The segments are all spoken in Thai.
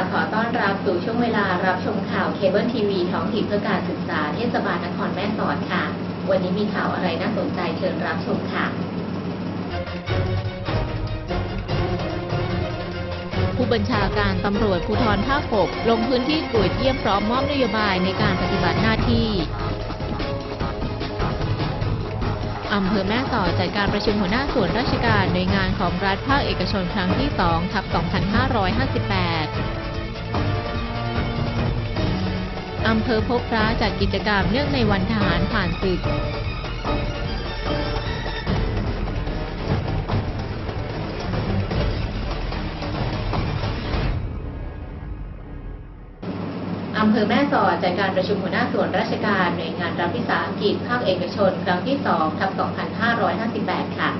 ่ะขอต้อนรับสู่ช่วงเวลารับชมข่าวเคเบิลทีวีท้องถิ่นเพื่อการศึกษาเทศบาลนครแม่สอดค่ะ วันนี้มีข่าวอะไรน่าสนใจเชิญรับชมค่ะ ผู้บัญชาการตำรวจภูธรภาค 6 ลงพื้นที่ตรวจเยี่ยมพร้อมมอบนโยบายในการปฏิบัติหน้าที่อำเภอแม่สอดจัดการประชุมหัวหน้าส่วนราชการหน่วยงานของรัฐภาคเอกชนครั้งที่ 2 ทับ 2558 อำเภอพบพระจัดกิจกรรมเนื่องในวันทหารผ่านศึกอำเภอแม่สอดจัดการประชุมหัวหน้าส่วนราชการหน่วยงานรัฐวิสาหกิจภาคเอกชน ครั้งที่ 2 ทับ 2558 ค่ะ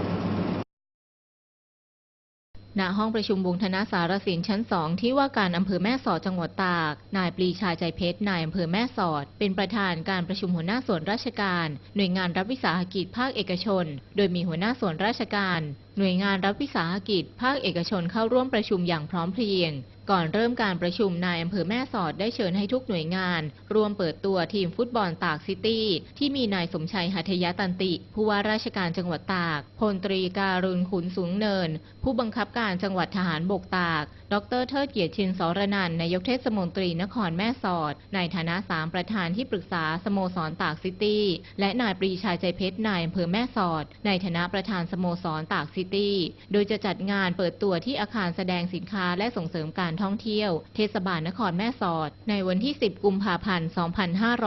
ณห้องประชุมวงธนาสารสินชั้นสองที่ว่าการอำเภอแม่สอดจังหวัดตาก นายปรีชาใจเพชร นายอำเภอแม่สอด เป็นประธานการประชุมหัวหน้าส่วนราชการ หน่วยงานรับวิสาหกิจภาคเอกชน โดยมีหัวหน้าส่วนราชการ หน่วยงานรับวิสาหกิจภาคเอกชนเข้าร่วมประชุมอย่างพร้อมเพรียง ก่อนเริ่มการประชุมนายอำเภอแม่สอดได้เชิญให้ทุกหน่วยงาน รวมเปิดตัวทีมฟุตบอลตากซิตี้ ที่มีนายสมชัยหัทยตันติ ผู้ว่าราชการจังหวัดตาก พลตรีการุณขุนสูงเนิน ผู้บังคับการจังหวัดทหารบกตาก ดรเทิดเกียรติชินสรนันนายกเทศมนตรีนครแม่สอด ในฐานะสามประธานที่ปรึกษาสโมสรตากซิตี้ และนายปรีชาใจเพชรนายอำเภอแม่สอด ในฐานะประธานสโมสรตากซิตี้ โดยจะจัดงานเปิดตัวที่อาคารแสดงสินค้าและส่งเสริมการท่องเที่ยว เทศบาลนครแม่สอด ในวันที่ 10 กุมภาพันธ์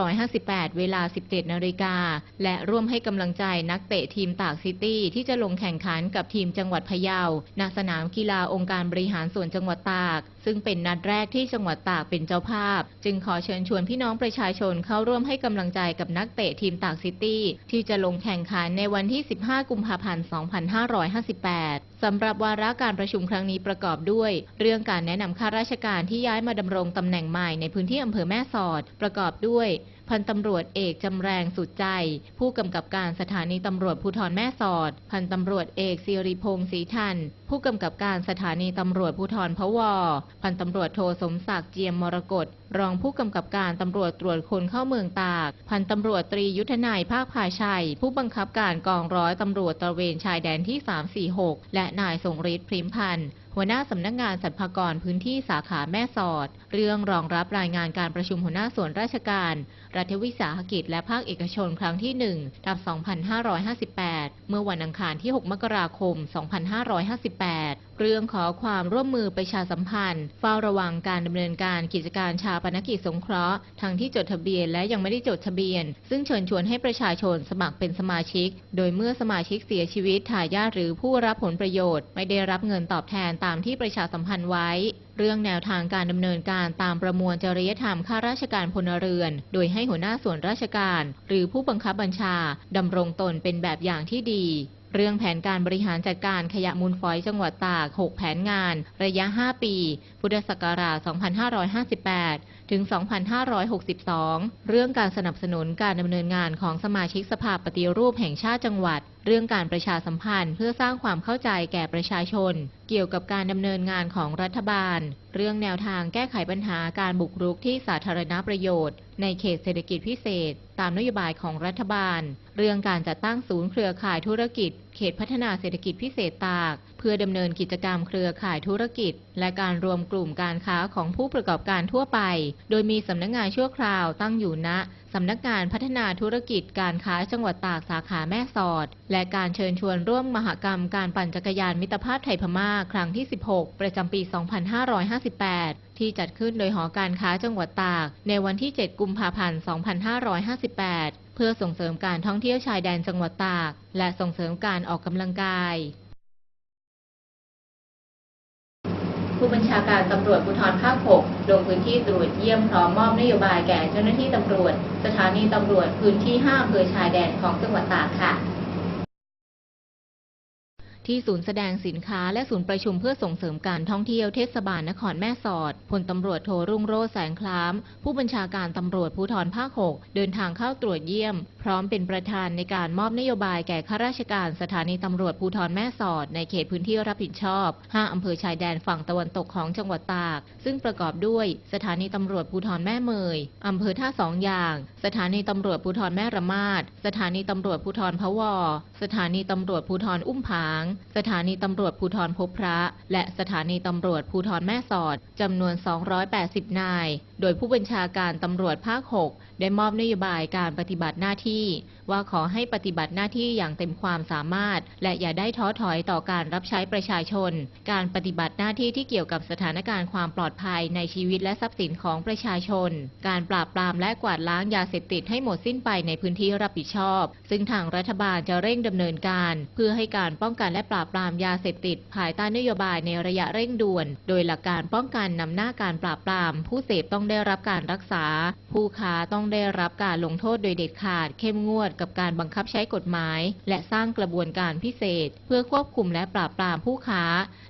2558 เวลา 17 นาฬิกา และร่วมให้กำลังใจนักเตะทีมตากซิตี้ ที่จะลงแข่งขันกับทีมจังหวัดพะเยาณสนามกีฬาองค์การบริหารส่วนจังหวัดตาก ซึ่งเป็นนัดแรกที่จังหวัดตากเป็นเจ้าภาพ จึงขอเชิญชวนพี่น้องประชาชนเข้าร่วมให้กำลังใจกับนักเตะทีมตากซิตี้ ที่จะลงแข่งขันในวันที่ 15 กุมภาพันธ์ 2558 สำหรับวาระการประชุมครั้งนี้ประกอบด้วย เรื่องการแนะนำข้าราชการที่ย้ายมาดำรงตำแหน่งใหม่ในพื้นที่อำเภอแม่สอด ประกอบด้วยพันตำรวจเอกจำแรงสุดใจ ผู้กำกับการสถานีตำรวจภูธรแม่สอด พันตำรวจเอกสิริพงศ์ศรีทัน ผู้กำกับการสถานีตำรวจภูธรพะวอพันตำรวจโทสมศักดิ์เจียมมรกตรองผู้กำกับการตำรวจตรวจคนเข้าเมืองตาก พันตำรวจตรียุทธนายภาคภาชัย ผู้บังคับการกองร้อยตำรวจตระเวนชายแดนที่ 346 และนายทรงฤทธิ์พริมพันธ์หัวหน้าสำนักงานสรรพากรพื้นที่สาขาแม่สอด เรื่องรองรับรายงานการประชุมหัวหน้าส่วนราชการ รัฐวิสาหกิจและภาคเอกชนครั้งที่ 1ทับ2558 เมื่อวันอังคารที่ 6 มกราคม 2558 เรื่องขอความร่วมมือประชาสัมพันธ์ เฝ้าระวังการดำเนินการกิจการชาปนกิจสงเคราะห์ ทั้งที่จดทะเบียนและยังไม่ได้จดทะเบียน ซึ่งเชิญชวนให้ประชาชนสมัครเป็นสมาชิก โดยเมื่อสมาชิกเสียชีวิตทายาทหรือผู้รับผลประโยชน์ ไม่ได้รับเงินตอบแทนตามที่ประชาสัมพันธ์ไว้ เรื่องแนวทางการดำเนินการตามประมวลจริยธรรมข้าราชการพลเรือน โดยให้หัวหน้าส่วนราชการ หรือผู้บังคับบัญชาดำรงตนเป็นแบบอย่างที่ดี เรื่องแผนการบริหารจัดการขยะมูลฝอยจังหวัดตาก 6 แผนงาน ระยะ 5 ปี พุทธศักราช 2558ถึง 2562 เรื่องการสนับสนุนการดำเนินงานของสมาชิกสภาปฏิรูปแห่งชาติจังหวัด เรื่องการประชาสัมพันธ์เพื่อสร้างความเข้าใจแก่ประชาชน เกี่ยวกับการดำเนินงานของรัฐบาล เรื่องแนวทางแก้ไขปัญหาการบุกรุกที่สาธารณประโยชน์ ในเขตเศรษฐกิจพิเศษ ตามนโยบายของรัฐบาล เรื่องการจัดตั้งศูนย์เครือข่ายธุรกิจ เขตพัฒนาเศรษฐกิจพิเศษตาก พื่อดำเนินกิจกรรมเครือข่ายธุรกิจ และการรวมกลุ่มการค้าของผู้ประกอบการทั่วไป โดยมีสำนักงานชั่วคราวตั้งอยู่ณสำนักงานพัฒนาธุรกิจการค้าจังหวัดตากสาขาแม่สอด และการเชิญชวนร่วมมหกรรมการปั่นจักรยานมิตรภาพไทยพม่าครั้งที่ 16 ประจำปี 2558 ที่จัดขึ้นโดยหอการค้าจังหวัดตาก ในวันที่ 7 กุมภาพันธ์ 2558 เพื่อส่งเสริมการท่องเที่ยวชายแดนจังหวัดตาก และส่งเสริมการออกกำลังกาย ผู้บัญชาการตำรวจภูธรภาค 6 ลงพื้นที่ตรวจเยี่ยมพร้อมมอบนโยบายแก่เจ้าหน้าที่ตำรวจ สถานีตำรวจพื้นที่5อำเภอชายแดนของจังหวัดตากค่ะ ที่ศูนย์แสดงสินค้าและศูนย์ประชุมเพื่อส่งเสริมการท่องเที่ยวเทศบาลนครแม่สอดพลตำรวจโทรุ่งโรจน์แสงคล้าม ผู้บัญชาการตำรวจภูธรภาค 6 เดินทางเข้าตรวจเยี่ยมพพร้อมเป็นประธานในการมอบนโยบายแก่ข้าราชการสถานีตำรวจภูธรแม่สอด ในเขตพื้นที่รับผิดชอบ 5 อำเภอชายแดนฝั่งตะวันตกของจังหวัดตาก ซึ่งประกอบด้วยสถานีตำรวจภูธรแม่เมยอำเภอท่าสองอย่าง สถานีตำรวจภูธรแม่ระมาดสถานีตำรวจภูธรพะวอ สถานีตำรวจภูธรอุ้มผางสถานีตำรวจภูธรพบพระ และสถานีตำรวจภูธรแม่สอดจำนวน 280 นาย โดยผู้บัญชาการตำรวจภาค 6ได้มอบนโยบายการปฏิบัติหน้าที่ ว่าขอให้ปฏิบัติหน้าที่อย่างเต็มความสามารถ และอย่าได้ท้อถอยต่อการรับใช้ประชาชน การปฏิบัติหน้าที่ที่เกี่ยวกับสถานการณ์ความปลอดภัยในชีวิตและทรัพย์สินของประชาชน การปราบปรามและกวาดล้างยาเสพติดให้หมดสิ้นไปในพื้นที่รับผิดชอบ ซึ่งทางรัฐบาลจะเร่งดำเนินการ เพื่อให้การป้องกันและปราบปรามยาเสพติด ภายใต้นโยบายในระยะเร่งด่วน โดยหลักการป้องกันนำหน้าการปราบปราม ผู้เสพต้องได้รับการรักษา ผู้ค้าต้องต้องได้รับการลงโทษโดยเด็ดขาด เข้มงวดกับการบังคับใช้กฎหมาย และสร้างกระบวนการพิเศษ เพื่อควบคุมและปราบปรามผู้ค้า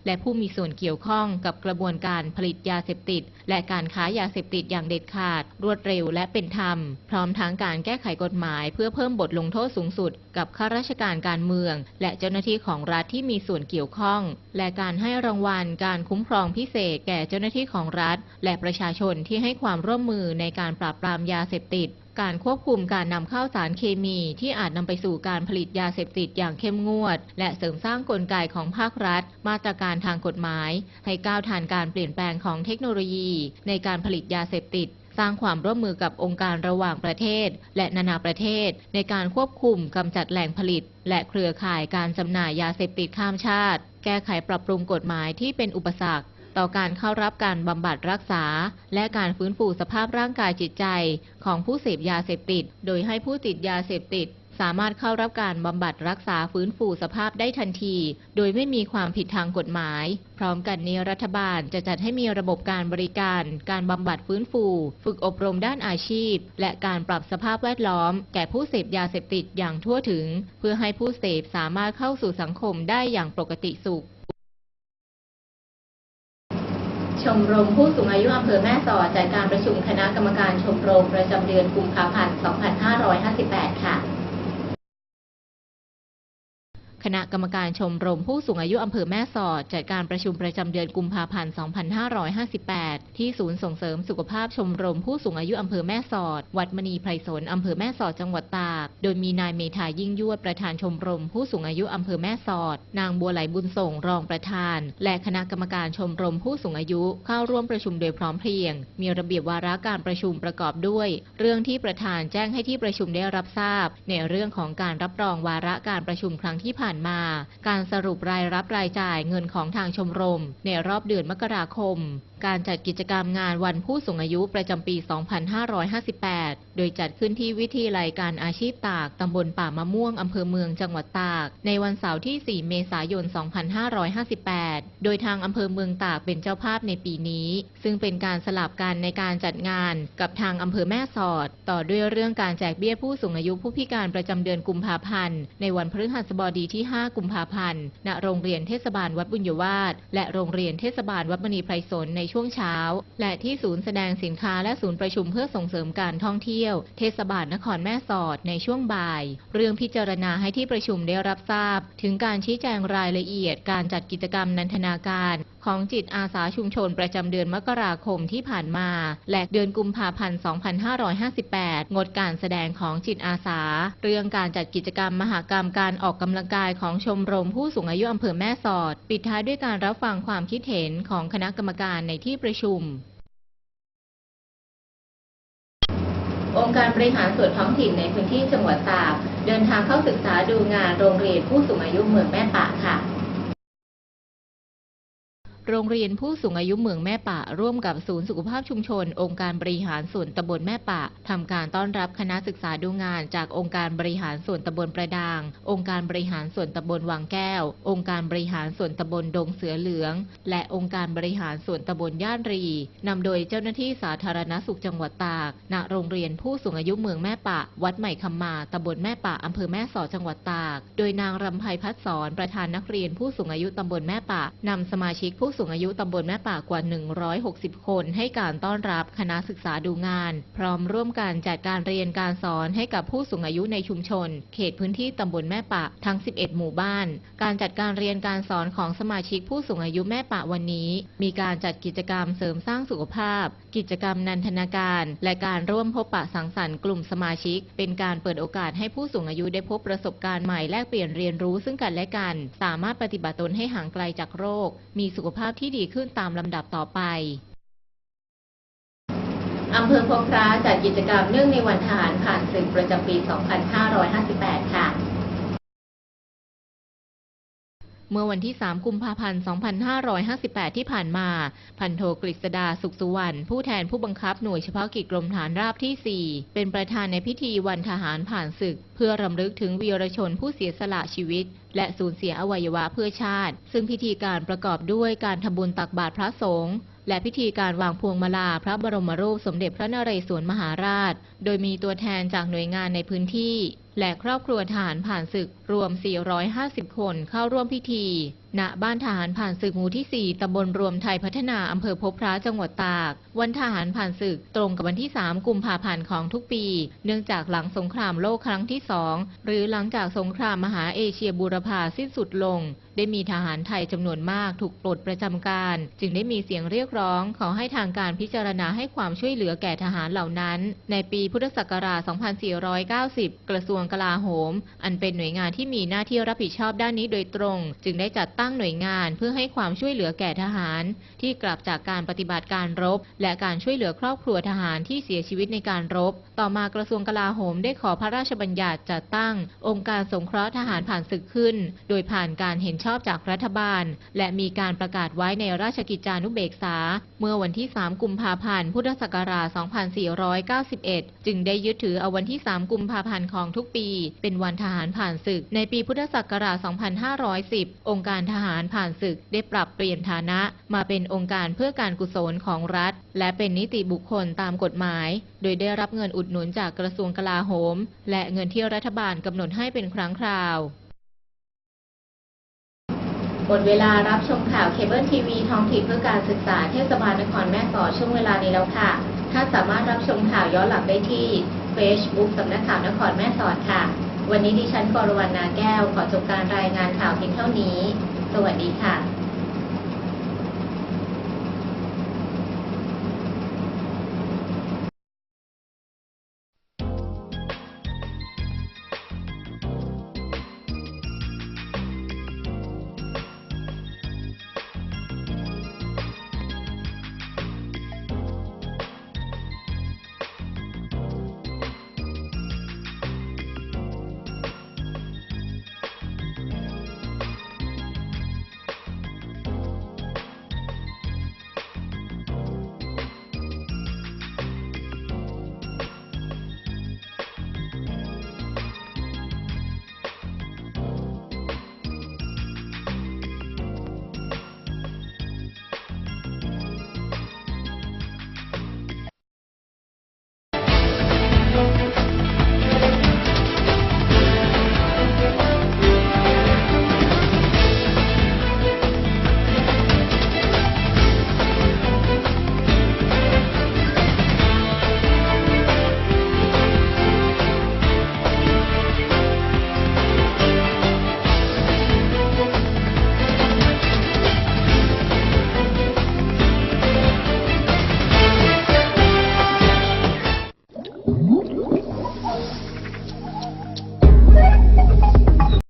และผู้มีส่วนเกี่ยวข้องกับกระบวนการผลิตยาเสพติด และการค้ายาเสพติดอย่างเด็ดขาด รวดเร็วและเป็นธรรม พร้อมทั้งการแก้ไขกฎหมาย เพื่อเพิ่มบทลงโทษสูงสุด กับข้าราชการการเมือง และเจ้าหน้าที่ของรัฐที่มีส่วนเกี่ยวข้อง และการให้รางวัลการคุ้มครองพิเศษ แก่เจ้าหน้าที่ของรัฐ และประชาชนที่ให้ความร่วมมือในการปราบปรามยาเสพติด การควบคุมการนำเข้าสารเคมีที่อาจนำไปสู่การผลิตยาเสพติดอย่างเข้มงวด และเสริมสร้างกลไกของภาครัฐ มาตรการทางกฎหมาย ให้ก้าวทันการเปลี่ยนแปลงของเทคโนโลยี ในการผลิตยาเสพติดสร้างความร่วมมือกับองค์การระหว่างประเทศ และนานาประเทศ ในการควบคุมกำจัดแหล่งผลิต และเครือข่ายการจำหน่ายยาเสพติดข้ามชาติ แก้ไขปรับปรุงกฎหมายที่เป็นอุปสรรค ต่อการเข้ารับการบำบัดรักษา และการฟื้นฟูสภาพร่างกายจิตใจ ของผู้เสพยาเสพติด โดยให้ผู้ติดยาเสพติด สามารถเข้ารับการบำบัดรักษาฟื้นฟูสภาพได้ทันที โดยไม่มีความผิดทางกฎหมาย พร้อมกันนี้รัฐบาลจะจัดให้มีระบบการบริการ การบำบัดฟื้นฟู ฝึกอบรมด้านอาชีพ และการปรับสภาพแวดล้อม แก่ผู้เสพยาเสพติดอย่างทั่วถึง เพื่อให้ผู้เสพสามารถเข้าสู่สังคมได้อย่างปกติสุข ชมรมผู้สูงอายุอำเภอแม่สอดจัดการประชุมคณะกรรมการชมรมประจำเดือนกุมภาพันธ์ 2558 ค่ะ คณะกรรมการชมรมผู้สูงอายุอำเภอแม่สอด จัดการประชุมประจำเดือนกุมภาพันธ์ 2558 ที่ศูนย์ส่งเสริมสุขภาพชมรมผู้สูงอายุอำเภอแม่สอด วัดมณีไพรสนอำเภอแม่สอดจังหวัดตาก โดยมีนายเมธายิ่งยวดประธานชมรมผู้สูงอายุอำเภอแม่สอด นางบัวไหลบุญส่งรองประธาน และคณะกรรมการชมรมผู้สูงอายุเข้าร่วมประชุมโดยพร้อมเพรียง มีระเบียบวาระการประชุมประกอบด้วย เรื่องที่ประธานแจ้งให้ที่ประชุมได้รับทราบ ในเรื่องของการรับรองวาระการประชุมครั้งที่ผ่านมา การสรุปรายรับรายจ่ายเงินของทางชมรม ในรอบเดือนมกราคมการจัดกิจกรรมงานวันผู้สูงอายุประจำปี 2558 โดยจัดขึ้นที่วิทยาลัยการอาชีพตาก ตำบลป่ามะม่วง อำเภอเมือง จังหวัดตาก ในวันเสาร์ที่ 4 เมษายน 2558 โดยทางอำเภอเมืองตากเป็นเจ้าภาพในปีนี้ ซึ่งเป็นการสลับกันในการจัดงานกับทางอำเภอแม่สอด ต่อด้วยเรื่องการแจกเบี้ยผู้สูงอายุผู้พิการประจำเดือนกุมภาพันธ์ ในวันพฤหัสบดีที่ 5 กุมภาพันธ์ ณ โรงเรียนเทศบาลวัดบุญยวาสและโรงเรียนเทศบาลวัดมณีไพรสนในช่วงเช้า และที่ศูนย์แสดงสินค้าและศูนย์ประชุมเพื่อส่งเสริมการท่องเที่ยว เทศบาลนครแม่สอดในช่วงบ่าย เรื่องพิจารณาให้ที่ประชุมได้รับทราบ ถึงการชี้แจงรายละเอียดการจัดกิจกรรมนันทนาการของจิตอาสาชุมชนประจำเดือนมกราคมที่ผ่านมา และเดือนกุมภาพันธ์ 2558 งดการแสดงของจิตอาสา เรื่องการจัดกิจกรรมมหากรรมการออกกำลังกายของชมรมผู้สูงอายุอำเภอแม่สอด ปิดท้ายด้วยการรับฟังความคิดเห็นของคณะกรรมการในที่ประชุม องค์การบริหารส่วนท้องถิ่นในพื้นที่จังหวัดตากเดินทางเข้าศึกษาดูงานโรงเรียนผู้สูงอายุเมืองแม่ปะค่ะ โรงเรียนผู้สูงอายุเมืองแม่ปะร่วมกับศูนย์สุขภาพชุมชน องค์การบริหารส่วนตำบลแม่ปะทำการต้อนรับคณะศึกษาดูงาน จากองค์การบริหารส่วนตำบลประดาง องค์การบริหารส่วนตำบลวังแก้ว องค์การบริหารส่วนตำบลดงเสือเหลือง และองค์การบริหารส่วนตำบลย่านรีนำโดยเจ้าหน้าที่สาธารณสุขจังหวัดตากณโรงเรียนผู้สูงอายุเมืองแม่ปะวัดใหม่คำมาตำบลแม่ปะอำเภอแม่สอดจังหวัดตาก โดยนางรำไพพัฒสอนประธานนักเรียนผู้สูงอายุตำบลแม่ปะนำสมาชิกผู้สูงอายุตำบลแม่ป่ากว่า 160 คน ให้การต้อนรับคณะศึกษาดูงาน พร้อมร่วมกันจัดการเรียนการสอนให้กับผู้สูงอายุในชุมชน เขตพื้นที่ตำบลแม่ป่าทั้ง 11 หมู่บ้าน การจัดการเรียนการสอนของสมาชิกผู้สูงอายุแม่ป่าวันนี้ มีการจัดกิจกรรมเสริมสร้างสุขภาพ กิจกรรมนันทนาการ และการร่วมพบปะสังสรรค์กลุ่มสมาชิก เป็นการเปิดโอกาสให้ผู้สูงอายุได้พบประสบการณ์ใหม่แลกเปลี่ยนเรียนรู้ซึ่งกันและกัน สามารถปฏิบัติตนให้ห่างไกลจากโรค มีสุขภาพาพที่ดีขึ้นตามลำดับต่อไปอำเภอพบพระจัดกิจกรรมเนื่องในวันทหารผ่านศึกประจำปี 2558 ค่ะ เมื่อวันที่ 3 กุมภาพันธ์ 2558 ที่ผ่านมา พันโทกฤษดาสุขสุวรรณ ผู้แทนผู้บังคับหน่วยเฉพาะกิจกรมฐานราบที่ 4 เป็นประธานในพิธีวันทหารผ่านศึก เพื่อรำลึกถึงวีรชนผู้เสียสละชีวิต และสูญเสียอวัยวะเพื่อชาติ ซึ่งพิธีการประกอบด้วยการทำบุญตักบาตรพระสงฆ์ และพิธีการวางพวงมาลาพระบรมรูปสมเด็จพระนเรศวรมหาราช โดยมีตัวแทนจากหน่วยงานในพื้นที่ และครอบครัวทหารผ่านศึกรวม 450 คนเข้าร่วมพิธี ณบ้านทหารผ่านศึกหมู่ที่ 4 ตำบลรวมไทยพัฒนาอำเภอพบพระจังหวัดตาก วันทหารผ่านศึกตรงกับวันที่ 3 กุมภาพันธ์ของทุกปี เนื่องจากหลังสงครามโลกครั้งที่ 2 หรือหลังจากสงครามมหาเอเชียบูรพาสิ้นสุดลง ได้มีทหารไทยจำนวนมากถูกปลดประจำการ จึงได้มีเสียงเรียกร้อง ขอให้ทางการพิจารณาให้ความช่วยเหลือแก่ทหารเหล่านั้น ในปีพุทธศักราช 2490 กระทรวงกลาโหม อันเป็นหน่วยงานที่มีหน้าที่รับผิดชอบด้านนี้โดยตรง จึงได้จัดตั้งั้งหน่วยงาน เพื่อให้ความช่วยเหลือแก่ทหาร ที่กลับจากการปฏิบัติการรบ และการช่วยเหลือครอบครัวทหารที่เสียชีวิตในการรบต่อมากระทรวงกลาโหมได้ขอพระราชบัญญัติจัดตั้ง องค์การสงเคราะห์ทหารผ่านศึกขึ้น โดยผ่านการเห็นชอบจากรัฐบาล และมีการประกาศไว้ในราชกิจจานุเบกษา เมื่อวันที่ 3 กุมภาพันธ์ พุทธศักราช 2491 จึงได้ยึดถือเอาวันที่ 3 กุมภาพันธ์ของทุกปี เป็นวันทหารผ่านศึก ในปีพุทธศักราช 2510 องค์การทหารผ่านศึกได้ปรับเปลี่ยนฐานะมาเป็นองค์การเพื่อการกุศลของรัฐ และเป็นนิติบุคคลตามกฎหมาย โดยได้รับเงินอุดหนุนจากกระทรวงกลาโหม และเงินที่รัฐบาลกำหนดให้เป็นครั้งคราวหมดเวลารับชมข่าวเคเบิลทีวีท้องถิ่นเพื่อการศึกษาเทศบาลนครแม่สอดช่วงเวลานี้แล้วค่ะถ้านสามารถรับชมข่าวย้อนหลังได้ที่ Facebook สำนักข่าวนครแม่สอดค่ะ วันนี้ดิฉันกรวรรณนาแก้ว ขอจบการรายงานข่าวเพียงเท่านี้ สวัสดีค่ะ